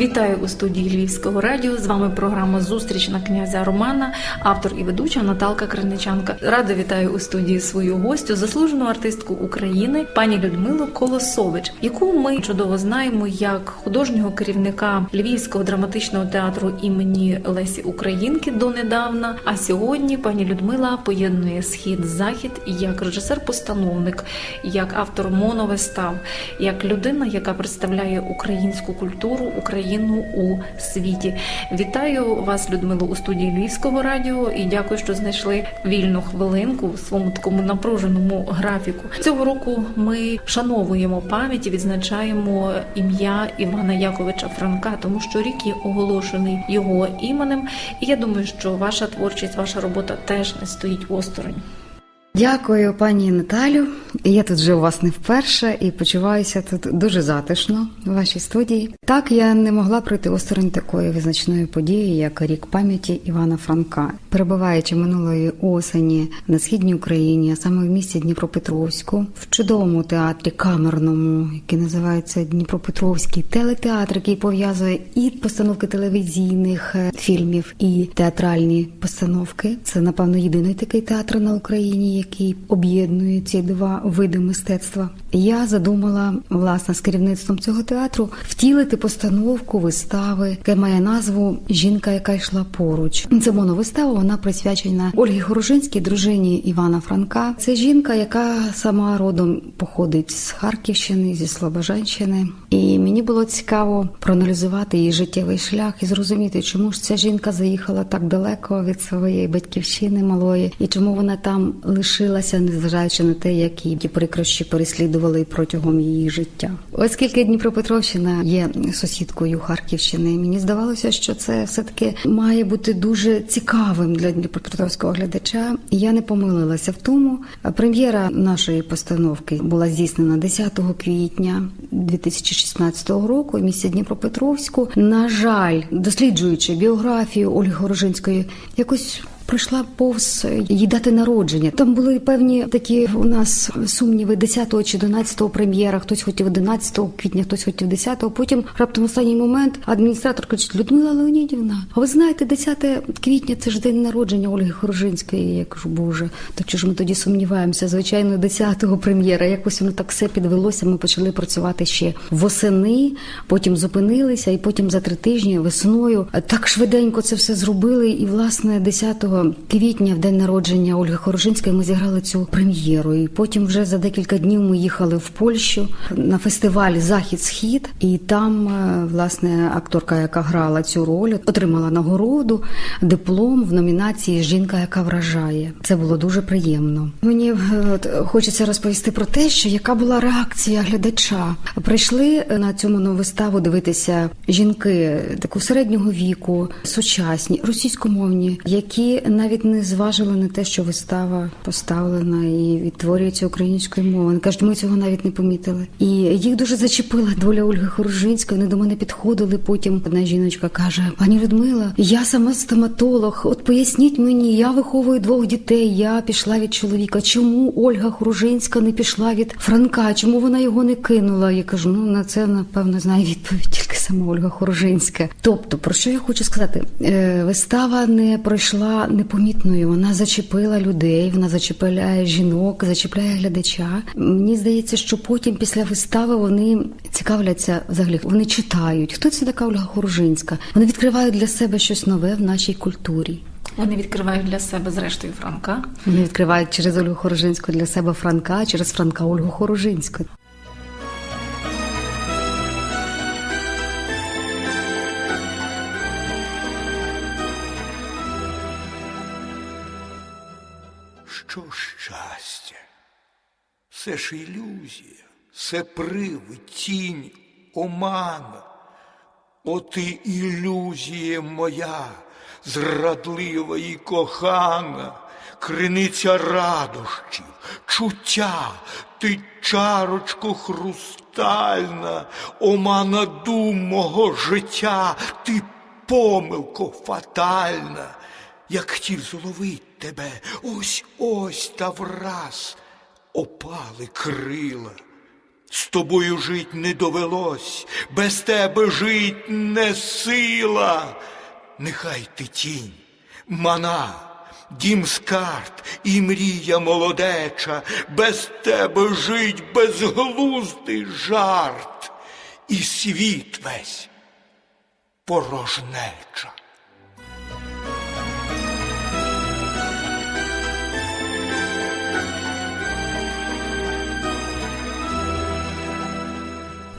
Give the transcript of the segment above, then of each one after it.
Вітаю у студії Львівського радіо. З вами програма Зустріч на князя Романа, автор і ведуча Наталка Криничанка. Рада вітаю у студії свою гостю, заслужену артистку України, пані Людмилу Колосович, яку ми чудово знаємо як художнього керівника Львівського драматичного театру імені Лесі Українки донедавна. А сьогодні пані Людмила поєднує схід захід як режисер-постановник, як автор моновистав, як людина, яка представляє українську культуру, Україну у світі. Вітаю вас, Людмило, у студії Львівського радіо і дякую, що знайшли вільну хвилинку в своєму такому напруженому графіку. Цього року ми вшановуємо пам'ять і відзначаємо ім'я Івана Яковича Франка, тому що рік є оголошений його іменем. І я думаю, що ваша творчість, ваша робота теж не стоїть осторонь. Дякую, пані Наталю. Я тут вже вас не вперше і почуваюся тут дуже затишно в вашій студії. Так я не могла пройти осторонь такої визначної події, як рік пам'яті Івана Франка, перебуваючи минулої осені на східній Україні, а саме в місті Дніпропетровську, в чудовому театрі камерному, який називається Дніпропетровський телетеатр, який пов'язує і постановки телевізійних е, фільмів, і театральні постановки. Це напевно єдиний такий театр на Україні який об'єднує ці два види мистецтва. Я задумала власне з керівництвом цього театру втілити постановку вистави, яка має назву Жінка, яка йшла поруч. Це моновистава, вона присвячена Ольгі Хорожинській, дружині Івана Франка. Це жінка, яка сама родом походить з Харківщини, зі Слобожанщини. І мені було цікаво проаналізувати її життєвий шлях і зрозуміти, чому ж ця жінка заїхала так далеко від своєї батьківщини малої, і чому вона там лишилася, незважаючи на те, які її прикрощі переслідували протягом її життя. Оскільки Дніпропетровщина є сусідкою Харківщини, мені здавалося, що це все таки має бути дуже цікавим для Дніпропетровського глядача. Я не помилилася в тому. Прем'єра нашої постановки була здійснена 10 квітня 2016 року в місті Дніпропетровську. На жаль, досліджуючи біографію Ольги Горожинської, якось пройшла повз її дати народження. Там були певні такі у нас сумніви 10 чи 11 прем'єра. Хтось хотів 11 квітня, хтось хотів 10 Потім раптом останній момент адміністратор каже, Людмила Леонідівна, а ви знаєте, 10 квітня це ж день народження Ольги Хорожинської. Я кажу, боже, то чого ж ми тоді сумніваємося? Звичайно, 10-го прем'єра. Якось воно так все підвелося. Ми почали працювати ще восени, потім зупинилися, і потім за три тижні весною так швиденько це все зробили. І власне 10 квітня, в день народження Ольги Хорожинської, ми зіграли цю прем'єру. І потім вже за декілька днів ми їхали в Польщу на фестиваль Захід-Схід, і там е, власне акторка, яка грала цю роль, отримала нагороду, диплом в номінації Жінка, яка вражає. Це було дуже приємно. Мені е, от, хочеться розповісти про те, що яка була реакція глядача. Прийшли на цю виставу дивитися жінки такого середнього віку, сучасні, російськомовні, які навіть не зважили на те, що вистава поставлена і відтворюється українською мовою. Вони кажуть, ми цього навіть не помітили. І їх дуже зачепила доля Ольги Хорожинської. Вони до мене підходили. Потім одна жіночка каже: Пані Людмила, я сама стоматолог. От поясніть мені, я виховую двох дітей. Я пішла від чоловіка. Чому Ольга Хорожинська не пішла від Франка? Чому вона його не кинула? Я кажу, ну на це напевно знає відповідь тільки сама Ольга Хорожинська. Тобто, про що я хочу сказати? Е, вистава не пройшла непомітною. Вона зачепила людей, вона зачепляє жінок, зачіпляє глядача. Мені здається, що потім, після вистави, вони цікавляться взагалі. Вони читають. Хто це така Ольга Хорожинська? Вони відкривають для себе щось нове в нашій культурі. Вони відкривають для себе зрештою Франка. Вони відкривають через Ольгу Хорожинську для себе Франка, через Франка Ольгу Хорожинську. Все ж ілюзія, все привид, тінь, омана. О ілюзія моя, зрадлива і кохана, криниця радощів, чуття, ти чарочко хрустальна, омана дум мого життя, ти помилко фатальна. Як хотів зловить тебе, ось ось та враз опали крила. З тобою жить не довелось, без тебе жить не сила. Нехай ти тінь, мана, дім скарт і мрія молодеча, без тебе жить безглуздий жарт, і світ весь порожнеча.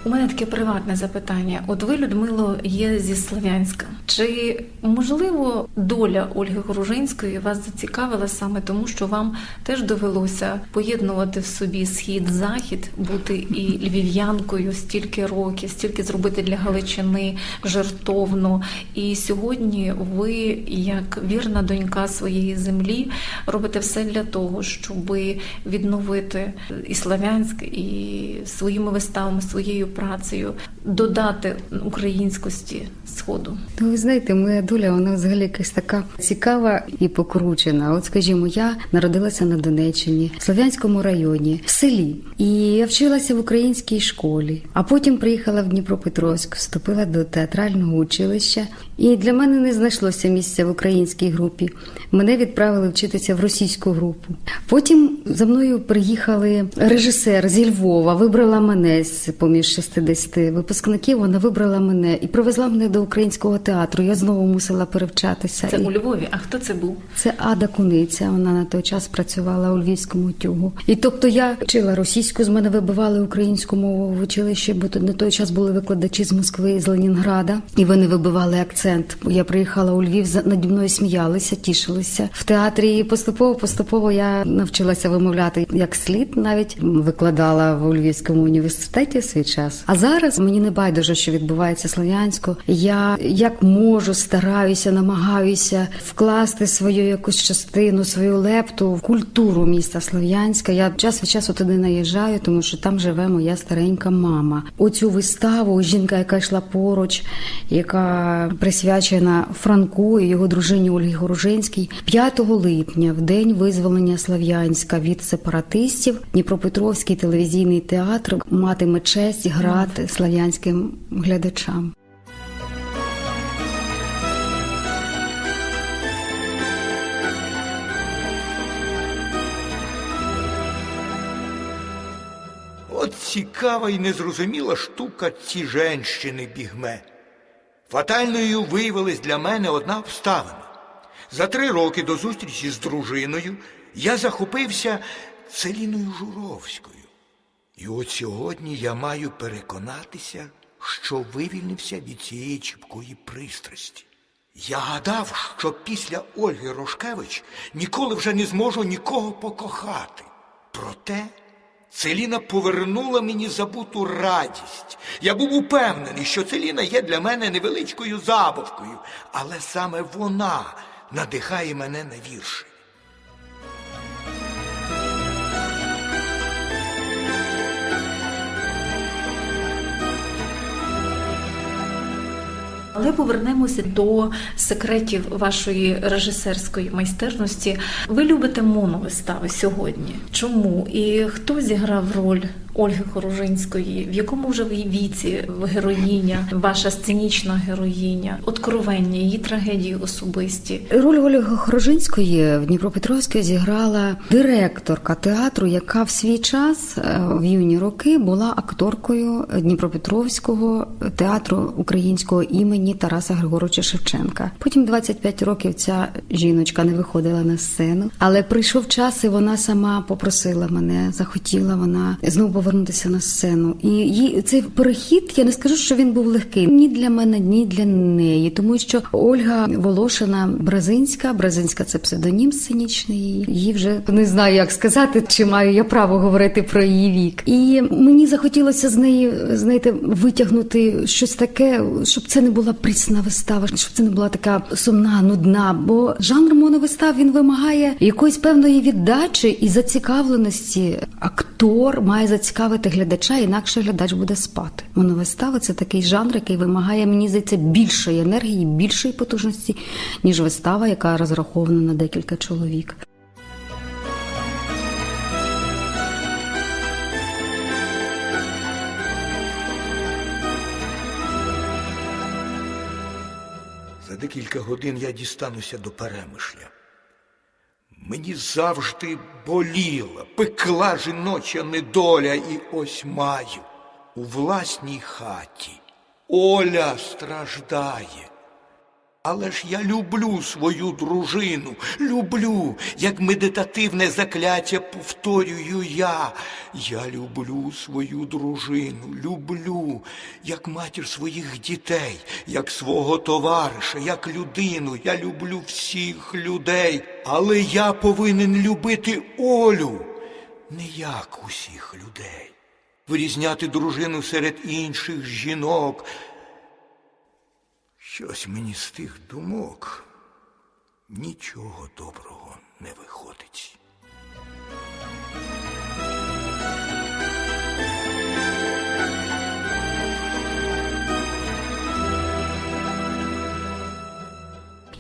У мене таке приватне запитання. От ви, Людмило, є зі Слов'янська. Чи можливо доля Ольги Горужинської вас зацікавила саме тому, що вам теж довелося поєднувати в собі схід захід, бути і львів'янкою стільки років, стільки зробити для Галичини жертовно. І сьогодні ви, як вірна донька своєї землі, робите все для того, щоб відновити і Слов'янськ, і своїми виставами, своєю працею додати українськості сходу. Ну, ви знаєте, моя доля вона взагалі якась така цікава і покручена. От, скажімо, я народилася на Донеччині, в Слов'янському районі, в селі, і я вчилася в українській школі. А потім приїхала в Дніпропетровськ, вступила до театрального училища. І для мене не знайшлося місця в українській групі. Мене відправили вчитися в російську групу. Потім за мною приїхали режисер зі Львова, вибрала мене з поміж 60 випускників. Вона вибрала мене і привезла мене до українського театру. Я знову мусила перевчатися. Це І у Львові. А хто це був? Це Ада Куниця. Вона на той час працювала у львівському тюгу. І тобто я вчила російську, з мене вибивали українську мову в училищі, бо то на той час були викладачі з Москви і з Ленінграда, і вони вибивали акцент. Я приїхала у Львів, за- наді мною сміялися, тішилися в театрі. І поступово, поступово я навчилася вимовляти як слід, навіть викладала в Львівському університеті свій час. А зараз мені не байдуже, що відбувається слов'янсько. Я як можу, стараюся, намагаюся вкласти свою якусь частину, свою лепту в культуру міста Слов'янська. Я час від часу туди наїжджаю, тому що там живе моя старенька мама. Оцю виставу жінка, яка йшла поруч, яка присвячена Франку і його дружині Ольгі Горужинській, 5 липня, в день визволення Слов'янська від сепаратистів, Дніпропетровський телевізійний театр матиме честь грати слов'янським глядачам. От цікава і незрозуміла штука ці женщини бігме. Фатальною виявилась для мене одна обставина. За три роки до зустрічі з дружиною я захопився Целіною Журовською. І от сьогодні я маю переконатися, що вивільнився від цієї чіпкої пристрасті. Я гадав, що після Ольги Рошкевич ніколи вже не зможу нікого покохати. Проте Целіна повернула мені забуту радість. Я був упевнений, що Целіна є для мене невеличкою забавкою, але саме вона надихає мене на вірші. Але повернемося до секретів вашої режисерської майстерності. Ви любите моновистави сьогодні. Чому? І хто зіграв роль Ольги Хоружинської? В якому вже віці героїня, ваша сценічна героїня, откровення, її трагедії особисті? Роль Олі Хорожинської в Дніпропетровській зіграла директорка театру, яка в свій час е, в юні роки була акторкою Дніпропетровського театру українського імені Тараса Григоровича Шевченка. Потім 25 років ця жіночка не виходила на сцену, але прийшов час, і вона сама попросила мене, захотіла вона знову повернутися на сцену. І їй цей перехід, я не скажу, що він був легкий ні для мене, ні для неї, тому що Ольга Волошина Бразинська, Бразинська це псевдонім сценічний. Її вже не знаю, як сказати, чи маю я право говорити про її вік. І мені захотілося з неї, знаєте, витягнути щось таке, щоб це не була прісна вистава, щоб це не була така сумна, нудна. Бо жанр моновистав він вимагає якоїсь певної віддачі і зацікавленості актор має зацікавити глядача, інакше глядач буде спати. Моновистава це такий жанр, який вимагає мені здається, більшої енергії, більшої потужності, ніж вистава, яка розрахована на декілька чоловік. За декілька годин я дістануся до перемишля. Мені завжди боліла, пекла жіноча недоля, і ось маю у власній хаті. Оля страждає. Але ж я люблю свою дружину, люблю, як медитативне закляття повторюю я. Я люблю свою дружину, люблю, як матір своїх дітей, як свого товариша, як людину. Я люблю всіх людей, але я повинен любити Олю, не як усіх людей. Вирізняти дружину серед інших жінок. Щось мені з тих думок нічого доброго не виходить.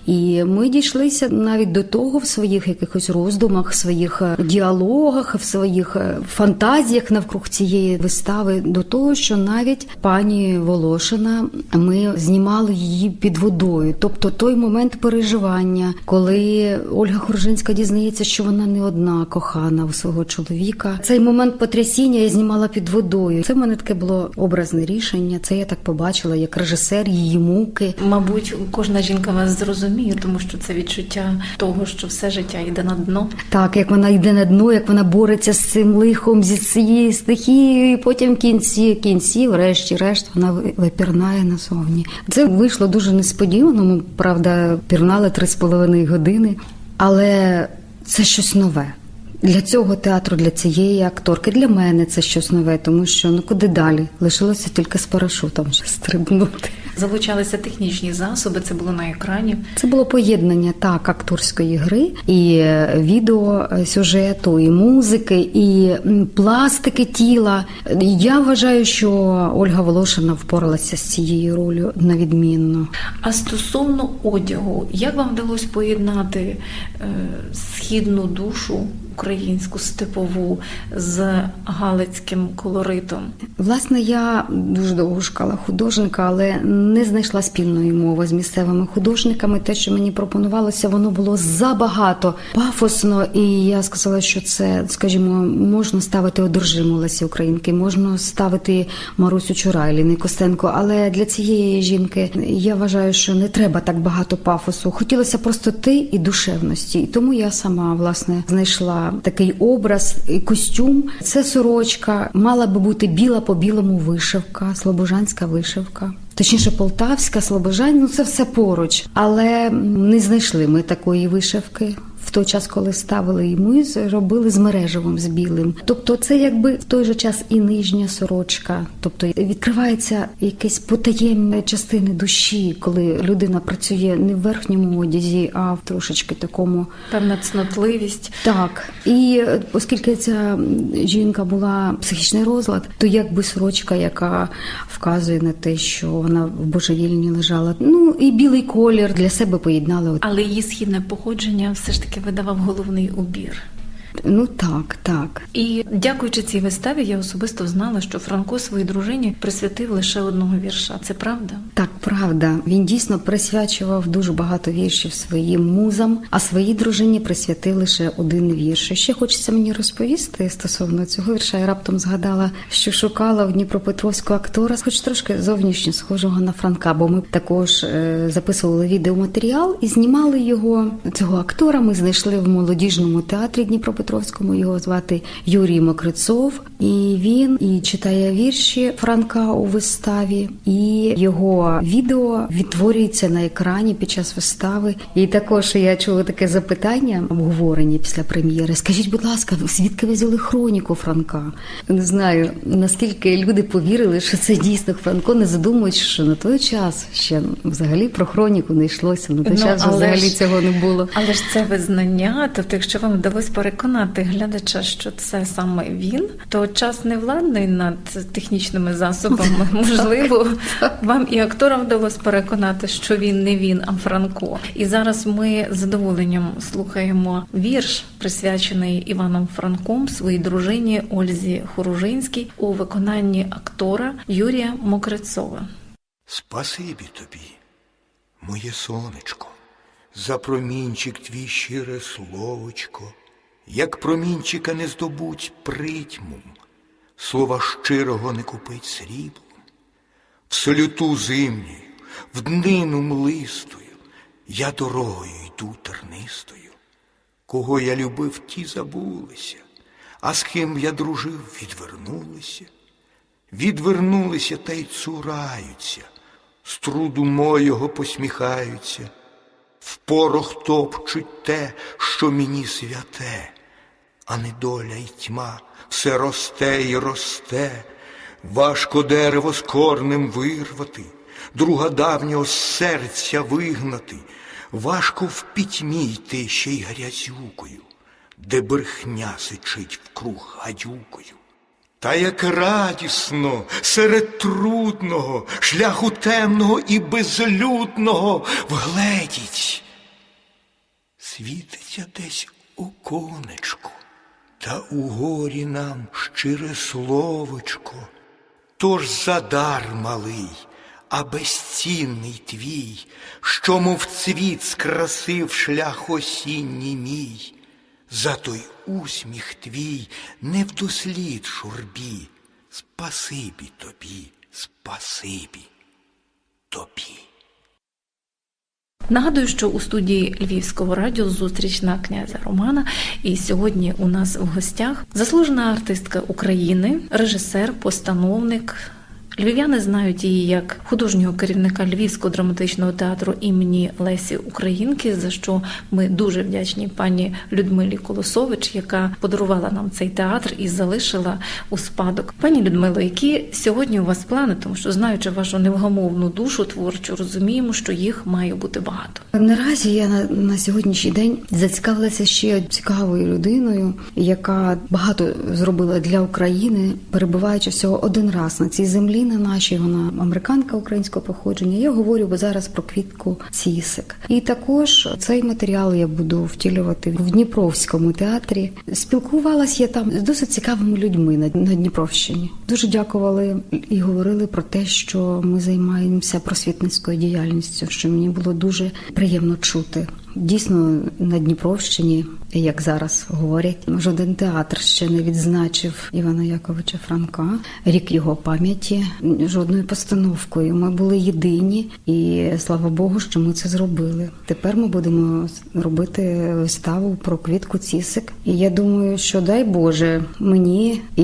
І ми дійшлися навіть до того в своїх якихось роздумах, в своїх е, діалогах, в своїх е, фантазіях навкруг цієї вистави, до того, що навіть пані Волошина ми знімали її під водою. Тобто той момент переживання, коли Ольга Хоржинська дізнається, що вона не одна кохана у свого чоловіка. Цей момент потрясіння я знімала під водою. Це в мене таке було образне рішення. Це я так побачила, як режисер її муки. Мабуть, кожна жінка вас зрозуміє, тому що це відчуття того, що все життя йде на дно. Так, як вона йде на дно, як вона бореться з цим лихом, зі цією стихією, і потім кінці, кінці, врешті-решт, вона випірнає назовні. Це вийшло дуже несподівано. Ми правда пірнали три з половиною години, але це щось нове. Для цього театру, для цієї акторки, для мене це щось нове, тому що ну куди далі? Лишилося тільки з парашутом стрибнути. Залучалися технічні засоби, це було на екрані. Це було поєднання так акторської гри і е, відео е, сюжету, і музики, і пластики тіла. Я вважаю, що Ольга Волошина впоралася з цією ролью на відмінно. А стосовно одягу, як вам вдалося поєднати е, східну душу, українську степову з галицьким колоритом? Власне, я дуже довго шукала художника, але не знайшла спільної мови з місцевими художниками. Те, що мені пропонувалося, воно було забагато пафосно, і я сказала, що це, скажімо, можна ставити одержиму Лесі Українки, можна ставити Марусю Чурай, Ліни Костенко. Але для цієї жінки я вважаю, що не треба так багато пафосу. Хотілося простоти і душевності. І тому я сама власне знайшла такий образ і костюм. Це сорочка, мала би бути біла по білому вишивка, слобожанська вишивка. Точніше, полтавська, слобожань, ну це все поруч, але не знайшли ми такої вишивки. В той час, коли ставили, і ми робили з мережевим з білим. Тобто, це якби в той же час і нижня сорочка, тобто відкривається якесь потаємне частини душі, коли людина працює не в верхньому одязі, а в трошечки такому Певна цнотливість. так, і е, оскільки ця жінка була психічний розлад, то якби сорочка, яка вказує на те, що вона в божевільні лежала. Ну і білий колір для себе поєднали. Але її східне походження все ж таки видавав головний убір. Ну так, так. І дякуючи цій виставі, я особисто знала, що Франко своїй дружині присвятив лише одного вірша. Це правда? Так, правда, він дійсно присвячував дуже багато віршів своїм музам, а своїй дружині присвятив лише один вірш. Ще хочеться мені розповісти стосовно цього вірша. Я раптом згадала, що шукала в Дніпропетровського актора, хоч трошки зовнішньо схожого на Франка, бо ми також е, записували відеоматеріал і знімали його. Цього актора ми знайшли в молодіжному театрі Дніпропетровському. Його звати Юрій Мокрицов, і він і читає вірші Франка у виставі, і його відео відтворюється на екрані під час вистави. І також я чула таке запитання обговорення після прем'єри. Скажіть, будь ласка, звідки ви взяли хроніку Франка? Не знаю наскільки люди повірили, що це дійсно Франко, не задумуючи, що на той час ще взагалі про хроніку не йшлося. На той Ну, час взагалі ж- цього не було. Але ж це визнання. Тобто, якщо вам вдалося переконати глядача, що це саме він, то час не владний над технічними засобами. Можливо, вам і акторам вдалося переконати, що він не він, а Франко. І зараз ми з задоволенням слухаємо вірш, присвячений Іваном Франком своїй дружині Ользі Хоружинській у виконанні актора Юрія Мокрицова. Спасибі тобі, моє сонечко, за промінчик твій щире словочко, як промінчика не здобуть притьмом, слова щирого не купить сріблом, в солюту зимнію, в днину млистою, я дорогою йду тернистою. Кого я любив, ті забулися, а з ким я дружив, відвернулися. Відвернулися та й цураються, з труду мойого посміхаються, в порох топчуть те, що мені святе, а недоля й тьма все росте і росте, важко дерево з корнем вирвати, друга давнього серця вигнати, важко в пітьмі йти ще й грязюкою, де брехня сичить вкруг гадюкою. Та як радісно серед трудного, шляху темного і безлюдного вгледіть. Світиться десь у конечку, та у горі нам щире словочко. Тож задар малий, а безцінний твій, що, мов цвіт, скрасив шлях осінній мій. За той усміх твій не вдослід журбі. Спасибі тобі, спасибі тобі. Нагадую, що у студії Львівського радіо зустріч на князя Романа. І сьогодні у нас в гостях заслужена артистка України, режисер, постановник. Львів'яни знають її як художнього керівника Львівського драматичного театру імені Лесі Українки, за що ми дуже вдячні пані Людмилі Колосович, яка подарувала нам цей театр і залишила у спадок. Пані Людмило, які сьогодні у вас плани, тому що знаючи вашу невгамовну душу творчу, розуміємо, що їх має бути багато. Наразі я на, на сьогоднішній день зацікавилася ще цікавою людиною, яка багато зробила для України, перебуваючи всього один раз на цій землі на нашій. Вона американка українського походження. Я говорю зараз про квітку Цісик. І також цей матеріал я буду втілювати в Дніпровському театрі. Спілкувалася я там з досить цікавими людьми на Дніпровщині. Дуже дякували і говорили про те, що ми займаємося просвітницькою діяльністю, що мені було дуже приємно чути. Дійсно, на Дніпровщині, як зараз говорять, жоден театр ще не відзначив Івана Яковича Франка, рік його пам'яті жодною постановкою. Ми були єдині, і слава Богу, що ми це зробили. Тепер ми будемо робити виставу про квітку Цісик. І я думаю, що дай Боже мені і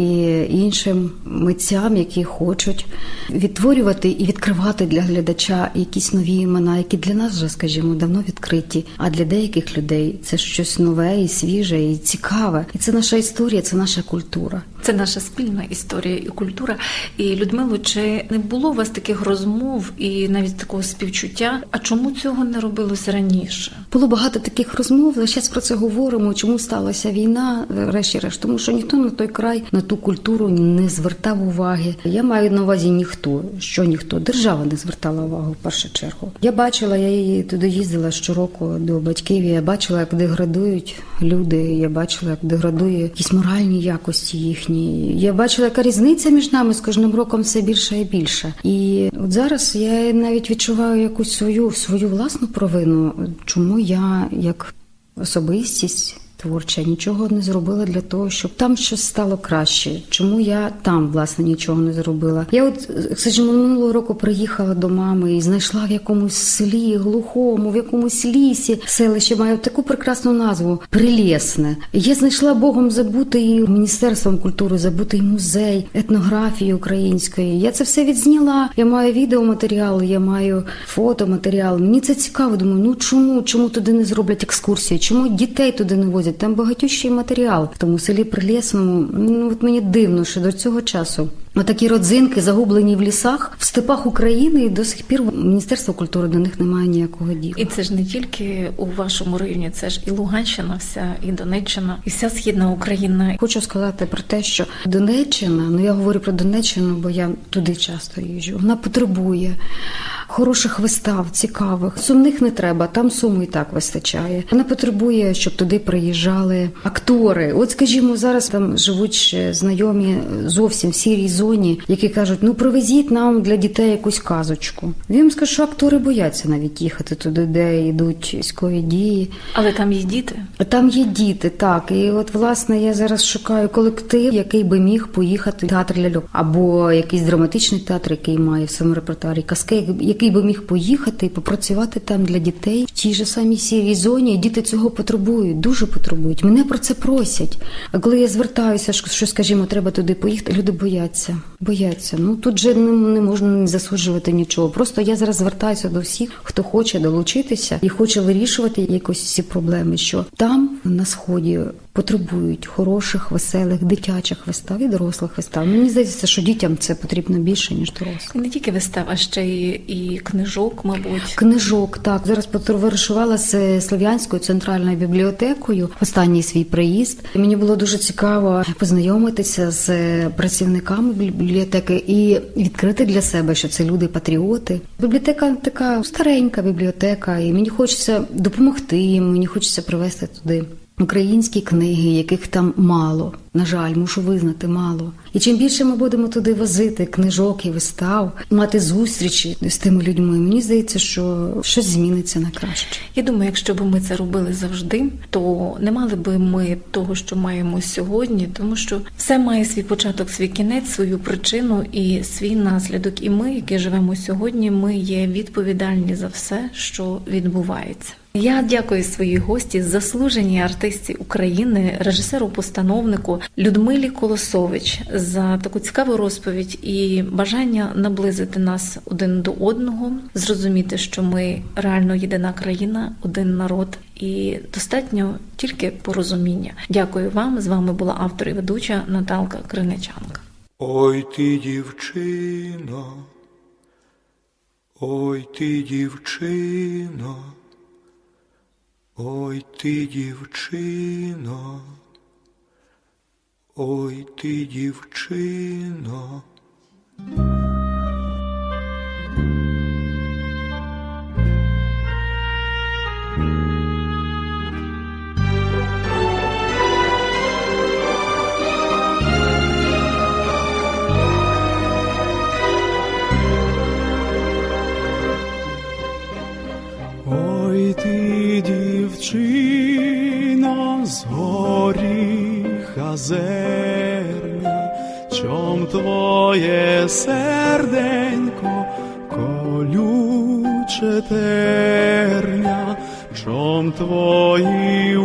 іншим митцям, які хочуть відтворювати і відкривати для глядача якісь нові імена, які для нас вже, скажімо, давно відкриті. А для деяких людей це щось нове і свіже, і цікаве. І це наша історія, це наша культура. Це наша спільна історія і культура. І Людмило, чи не було у вас таких розмов і навіть такого співчуття? А чому цього не робилося раніше? Було багато таких розмов, але зараз про це говоримо. Чому сталася війна? Решті-решт, тому що ніхто на той край, на ту культуру не звертав уваги. Я маю на увазі ніхто, що ніхто держава не звертала увагу в першу чергу. Я бачила, я її туди їздила щороку до батьків. Я бачила, як деградують люди. Я бачила, як деградує якісь моральні якості їхні. Я бачила, яка різниця між нами з кожним роком все більше і більше. І от зараз я навіть відчуваю якусь свою свою власну провину, чому я як особистість. Творча нічого не зробила для того, щоб там щось стало краще. Чому я там власне нічого не зробила? Я от скажімо, минулого року приїхала до мами і знайшла в якомусь селі глухому, в якомусь лісі селище має таку прекрасну назву Прилєсне. Я знайшла Богом забутий міністерством культури, забутий музей етнографії української. Я це все відзняла. Я маю відеоматеріал, я маю фотоматеріал. Мені це цікаво. Думаю, ну чому? Чому туди не зроблять екскурсії? Чому дітей туди не возять? Там багатющий матеріал в тому селі Прилєсному. Ну от мені дивно, що до цього часу. Отакі родзинки загублені в лісах в степах України, і до сих пір Міністерство культури до них немає ніякого діла. І це ж не тільки у вашому районі, це ж і Луганщина, вся, і Донеччина, і вся східна Україна. Хочу сказати про те, що Донеччина, ну я говорю про Донеччину, бо я туди часто їжджу. Вона потребує хороших вистав, цікавих. Сумних не треба, там суму і так вистачає. Вона потребує, щоб туди приїжджали актори. От, скажімо, зараз там живуть знайомі зовсім в сірій зоні. Зоні, які кажуть: ну привезіть нам для дітей якусь казочку. Я вам скажу, що актори бояться навіть їхати туди, де йдуть військові дії. Але там є діти. Там є діти, так. І от власне я зараз шукаю колектив, який би міг поїхати в театр ляльок, або якийсь драматичний театр, який має в своєму репертуарі казки, який би міг поїхати і попрацювати там для дітей в тій же самій сірій зоні. І Діти цього потребують, дуже потребують. Мене про це просять. А коли я звертаюся, що скажімо, треба туди поїхати, люди бояться. Бояться. Ну тут же не, не можна не засуджувати нічого. Просто я зараз звертаюся до всіх, хто хоче долучитися і хоче вирішувати якось ці проблеми, що там на сході потребують хороших, веселих, дитячих вистав і дорослих вистав. Мені здається, що дітям це потрібно більше ніж дорослим. Не тільки вистав, а ще й і книжок, мабуть. Книжок, так зараз потоваришувала з слов'янською центральною бібліотекою. Останній свій приїзд. І мені було дуже цікаво познайомитися з працівниками бібліотеки і відкрити для себе, що це люди патріоти. Бібліотека така старенька бібліотека, і мені хочеться допомогти їм. Мені хочеться привезти туди. Українські книги, яких там мало, на жаль, мушу визнати мало. І чим більше ми будемо туди возити книжок і вистав, мати зустрічі з тими людьми, мені здається, що щось зміниться на краще. Я думаю, якщо б ми це робили завжди, то не мали би ми того, що маємо сьогодні, тому що все має свій початок, свій кінець, свою причину і свій наслідок. І ми, які живемо сьогодні, ми є відповідальні за все, що відбувається. Я дякую своїй гості, заслуженій артисті України, режисеру-постановнику Людмилі Колосович за таку цікаву розповідь і бажання наблизити нас один до одного, зрозуміти, що ми реально єдина країна, один народ, і достатньо тільки порозуміння. Дякую вам. З вами була автор і ведуча Наталка Криничанка. Ой ти, дівчино, ой ти, дівчино. Ой ти, дівчино, ой ти, дівчино. Серденько колюче терня, чом твої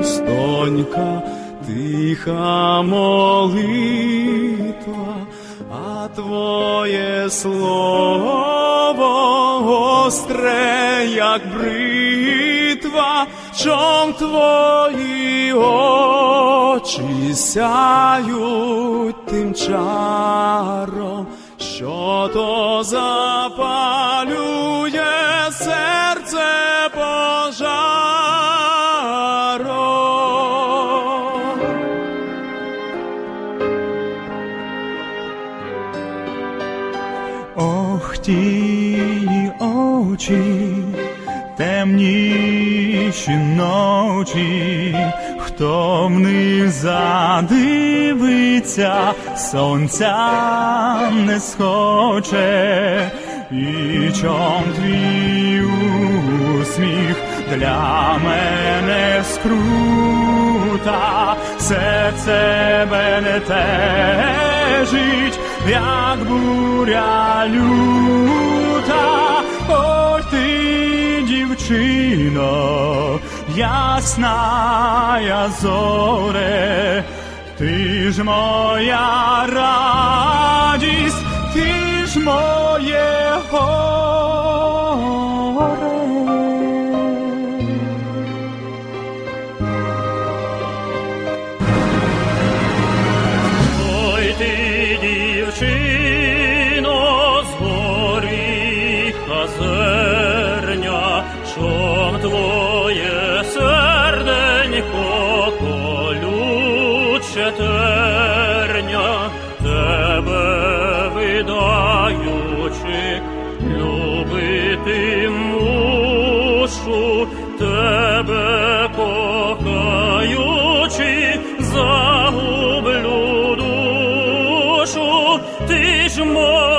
устонька тиха молитва, а твоє слово гостре, як бритва, чом твої очі сяють тим чаром, що то запалює серце пожаром. Ох, ті очі, темніші ночі, хто задивиться, сонця не схоче, і чом твій усміх для мене скрута, серце мене тежить, як буря люта, ой ти, дівчино, ясна я зоре, ти ж моя радість, ти ж моє горе. Ти ж моя